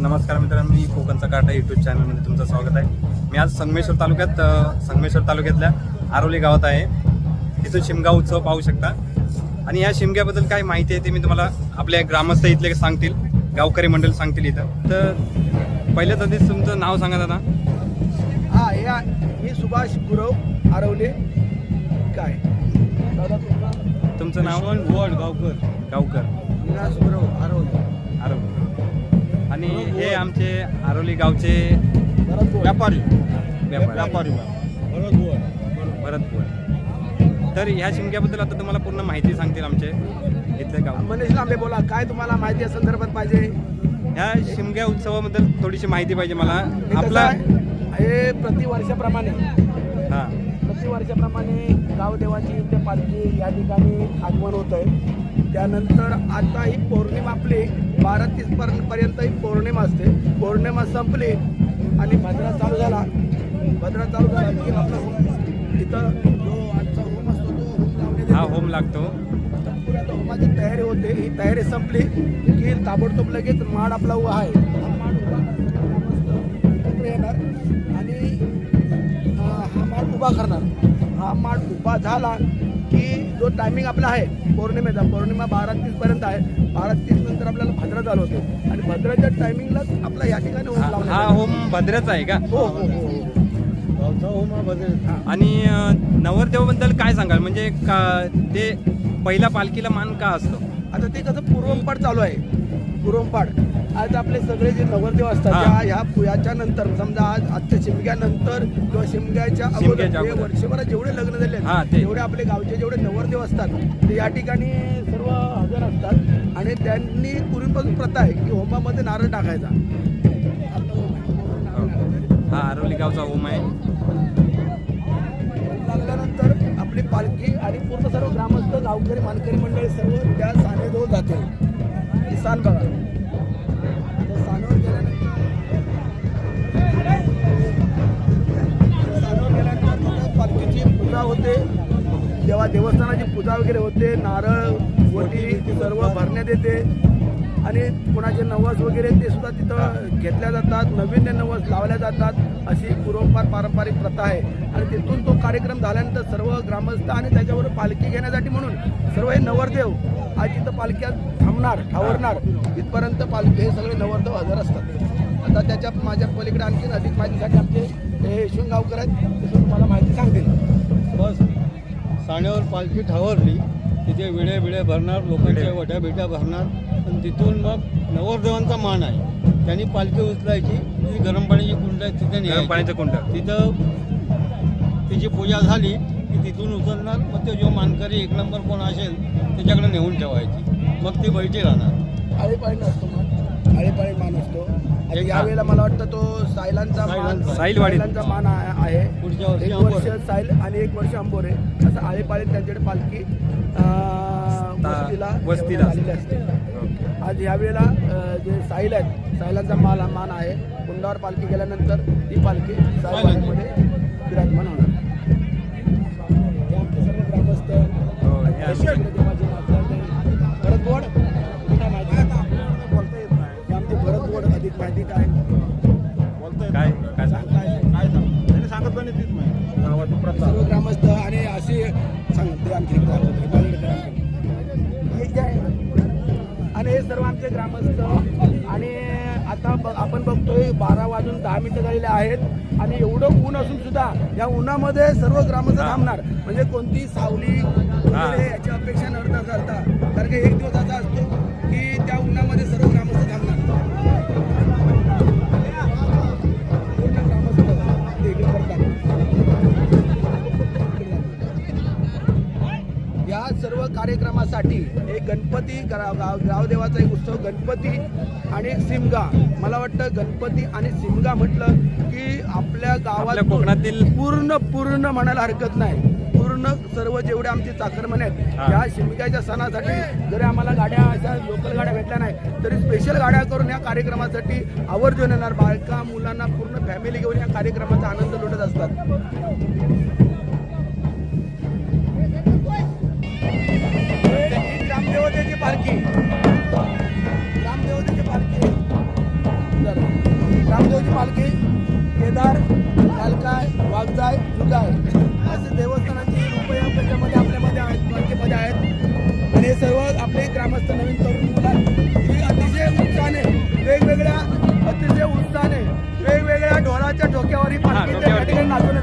नमस्कार मित्रांनो मी कोकणचा काटा युट्यूब चॅनलमध्ये तुमचं स्वागत आहे. मी आज संगमेश्वर तालुक्यात संगमेश्वर तालुक्यातल्या आरोली गावात आहे. तिथं शिमगा उत्सव पाहू शकता. आणि या शिमग्याबद्दल काय माहिती आहे ते मी तुम्हाला आपल्या ग्रामस्थ इथले सांगतील गावकरी मंडळ सांगतील इथं. तर पहिल्याच आधीच तुमचं नाव सांगा दादा. हा हे आ- मी सुभाष गुरव आरवले काय? दादा तुमचं तुमचं नाव गावकर. गावकर. विलास गुरव आरवले आरोली. आणि हे आमचे आरोली गावचे. व्यापारी. व्यापारी. भरत. तर ह्या शिमग्याबद्दल आता तुम्हाला पूर्ण माहिती सांगतील आमचे इथले गाव. मनीष लांबे बोला. काय तुम्हाला माहिती या संदर्भात पाहिजे? ह्या शिमग्या उत्सवाबद्दल थोडीशी माहिती पाहिजे मला. हे आपला? हे प्रतिवर्षाप्रमाणे हा. प्रतिवर्षाप्रमाणे गावदेवाची इथे पालखी या ठिकाणी आगमन होत आहे त्यानंतर आता ही पौर्णिमा आपली बारा तीस पर्यंत ही पौर्णिमा असते. पौर्णिमा संपली आणि भद्रा चालू झाला. भद्रा चालू झाला की आपला तिथं जो आजचा होम असतो तो होम लावण्यात हा. होम लागतो. तर होमाची तयारी होते. ही तयारी संपली की ताबडतोब लगेच माड आपला उभा आहे. हा माड उभा येणार. आणि हा माड उभा करणार. हा माड उभा झाला की जो टायमिंग आपला आहे पौर्णिमेचा. पौर्णिमा बारा तीस पर्यंत आहे. बारा तीस नंतर आपल्याला भद्रा चालू होते. आणि भद्राच्या टायमिंगलाच आपला या ठिकाणी होम हा हा. होम भद्राचा आहे का? हो हो हो हो. गावचा होमा बदल आणि अं, नवरदेवाबद्दल काय सांगाल? म्हणजे का ते पहिल्या पालखीला मान का असतो? आता ते कसं पूर्वंपाठ चालू आहे. पूर्वंपाठ आज आपले सगळे जे नवरदेव असतात ह्या याच्या नंतर समजा आज आजच्या शिमग्यानंतर किंवा शिमग्याच्या अगोदर. वर्षभरात जेवढे लग्न झाले. तेवढे आपले गावचे जेवढे नवरदेव असतात ते या ठिकाणी सर्व हजर असतात आणि त्यांनी पूर्वीपासून प्रथा आहे की होमामध्ये नारळ टाकायचा. हा आरोली गावचा होम आहे लागल्यानंतर आपली पालखी आणि पूर्ण सर्व ग्रामस्थ गावकरी मानकरी मंडळी सर्व त्या सानेजवळ जाते ही सान बघा त्या गेल्यानंतर गेल्यानंतर तिथं पालखीची पूजा होते. तेव्हा देवस्थानाची पूजा वगैरे होते. नारळ वटी सर्व भरण्यात येते. आणि कोणाचे नवस वगैरे ते सुद्धा तिथं घेतल्या जातात. नवीन नवस लावल्या जातात. अशी पूर्वपार पारंपरिक प्रथा आहे. आणि तिथून तो कार्यक्रम झाल्यानंतर सर्व ग्रामस्थ आणि त्याच्यावर पालखी घेण्यासाठी म्हणून सर्व हे नवरदेव आज तिथं पालख्यात थांबणार ठावरणार. इथपर्यंत पालखी हे सगळे नवरदेव हजर असतात. आता त्याच्या माझ्या पलीकडे आणखीन अधिक माहितीसाठी आमचे हे यशवंत गावकर आहेत. ते सुद्धा तुम्हाला माहिती सांगतील. बस. साण्यावर पालखी ठावरली. तिथे विडे बिडे भरणार लोकांच्या विडे. वट्या बिट्या भरणार. आणि तिथून मग नवरदेवांचा मान आहे त्यांनी पालखी उचलायची ती गरम पाण्याची कुंड आहे तिथे गरम. पाण्याचं कुंड तिथं तिची पूजा झाली की तिथून उचलणार मग ते जो मानकरी एक नंबर कोण असेल त्याच्याकडे नेऊन ठेवायची मग ती बैठी राहणार आळीपाळी मान आळीपाळी मान असतो यावेळेला मला वाटतं तो सायलांचा मान सायलांचा. मान आहे. पुढच्या वर्षी एक अंबोरे. वर्ष साईल आणि एक वर्ष अंबोरे असं आळीपाळीत त्यांच्याकडे पालखी अं, ता- वस्तीला आलेली असते. आज यावेळेला जे साईल आहेत सायलांचा माल मान आहे. कुंडावर पालखी गेल्यानंतर ती पालखी साईवाडीमध्ये विराजमान होणार. ग्रामस्थ आणि आता ब- आपण बघतोय बारा वाजून दहा मिनिटं झालेले आहेत. आणि एवढं ऊन असून सुद्धा या उन्हामध्ये सर्व ग्रामस्थ. थांबणार. म्हणजे कोणती सावली याची अपेक्षा न करता. कारण की एक दिवस असा असतो की त्या उन्हामध्ये सर्व कार्यक्रमासाठी एक गणपती ग्रा- गाव गावदेवाचा एक उत्सव गणपती आणि सिमगा. मला वाटतं गणपती आणि सिमगा म्हटलं की आपल्या गावात कोकणातील पूर्ण पूर्ण म्हणायला हरकत नाही. पूर्ण सर्व जेवढे आमचे चाकरमने आहेत. या शिमग्याच्या सणासाठी जरी आम्हाला गाड्या अशा लोकल गाड्या भेटल्या नाही तरी स्पेशल गाड्या करून या कार्यक्रमासाठी आवर्जून येणार. बायका मुलांना पूर्ण फॅमिली घेऊन या कार्यक्रमाचा आनंद लुटत असतात. पालखी. ग्रामदेवतेची पालखी. जरा. नामदेवची पालखी केदार कालकाय वाघजाय जुगाय असे देवस्थानाची रूपं त्याच्यामध्ये आपल्यामध्ये आहेत पालखीमध्ये आहेत. आणि हे सर्व आपले ग्रामस्थ नवीन तरुण मुलं ही अतिशय उत्साहाने वेगवेगळ्या अतिशय उत्साहाने वेगवेगळ्या ढोलाच्या डोक्यावर ही पालखी त्या. ठिकाणी नाचवण्यात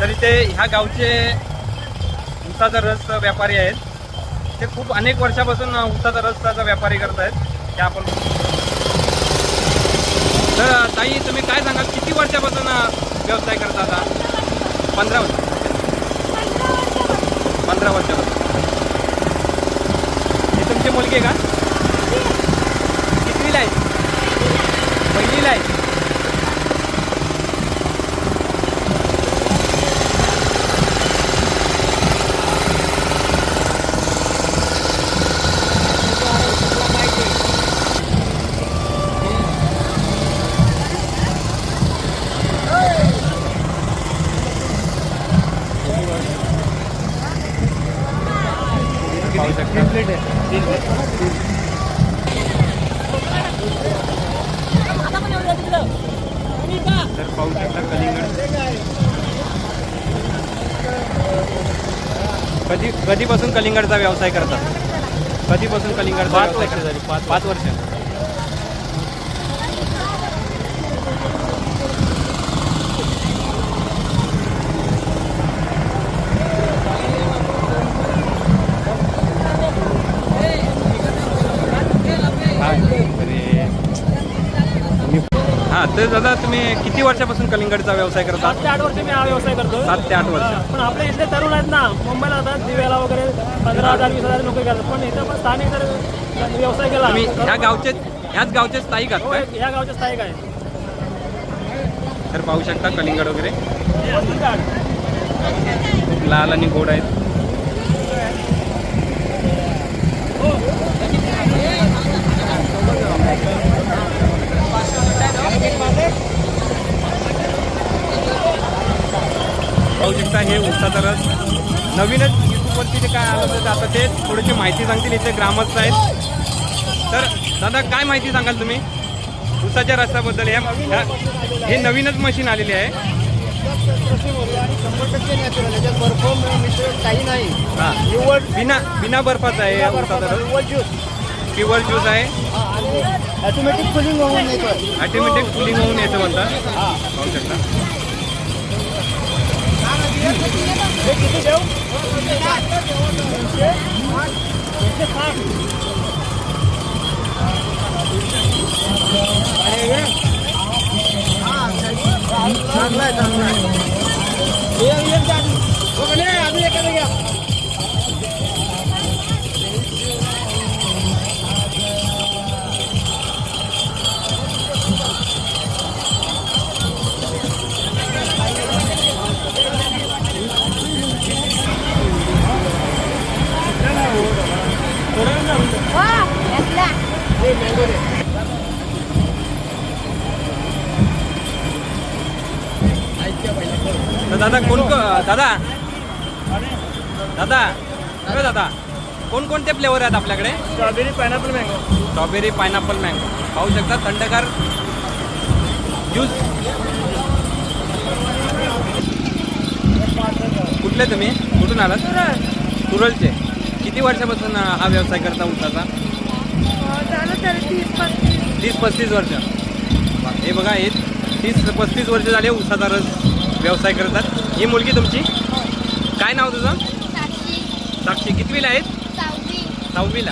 तर इथे ह्या गावचे उसाचा रस व्यापारी आहेत. ते खूप अनेक वर्षापासून उसाचा रसाचा व्यापारी करत आहेत ते आपण तर ताई तुम्ही काय सांगा किती वर्षापासून व्यवसाय करता आता? पंधरा वर्ष. पंधरा वर्षापासून. ही तुमची मुलगी आहे का? कितवीला आहे? पहिलीला आहे पाहू शकता तर पाहू शकता कलिंगड कधी कधीपासून कलिंगडचा व्यवसाय करतात कधीपासून कलिंगडचा पाच वर्ष झाली पाच पाच वर्ष. तर दादा तुम्ही किती वर्षापासून कलिंगडचा व्यवसाय करता? सात ते आठ वर्ष मी हा व्यवसाय करतो. सात ते आठ वर्ष. पण आपले इथले तरुण आहेत ना मुंबईला जातात दिव्याला वगैरे पंधरा हजार वीस हजार नोकरी करतात. पण इथं पण स्थानिक जर व्यवसाय केला तुम्ही ह्या गावचे ह्याच गावचे स्थायिक आहात हो, काय? या गावचे स्थायिक आहे. तर पाहू शकता कलिंगड वगैरे. खूप लाल आणि गोड आहेत पाहू शकता हे रस नवीनच युट्यूबवरती जे काय आलं तर आता ते थोडीशी माहिती सांगतील इथे ग्रामस्थ आहेत. तर दादा काय माहिती सांगाल तुम्ही? उसाच्या रसाबद्दल या ह्या- हे नवीनच मशीन आलेली आहे. काही नाही हा. बिना बिना बर्फाचा आहे प्युअर ज्यूस आहे. ऑटोमॅटिक कुलिंग होऊन येतोय ऑटोमॅटिक कुलिंग होऊन येतं म्हणतात. किती देऊ चांगला आहे चांगला आहे हे एक एखादं घ्या दादा कोण को- दादा. दादा. अरे दादा कोणकोणते फ्लेवर आहेत आपल्याकडे? Strawberry pineapple mango. Strawberry pineapple mango. पाहू शकता थंडगार ज्यूस कुठले तुम्ही? कुठून आलात? तुरळचे. किती वर्षापासून हा व्यवसाय करता उसाचा? तीस पस्तीस वर्ष. हे बघा हे तीस पस्तीस वर्ष झाले उसाचा रस. व्यवसाय करतात ही मुलगी तुमची? काय नाव तुझं? साक्षी. कितवीला आहेत? सहावी. सहावीला.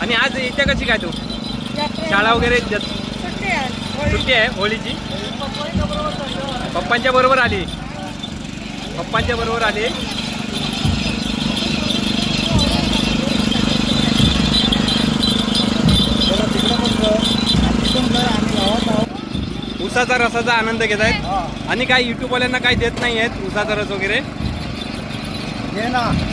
आणि आज येत्या कशी काय तू. शाळा वगैरे जत- सुट्टी आहे. सुट्टी आहे होळीची? पप्पांच्या बरोबर आली. पप्पांच्या बरोबर आली. उसाचा रसाचा आनंद घेत आहेत. आणि काही युट्यूबवाल्यांना काही देत नाही आहेत उसाचा रस वगैरे. ना.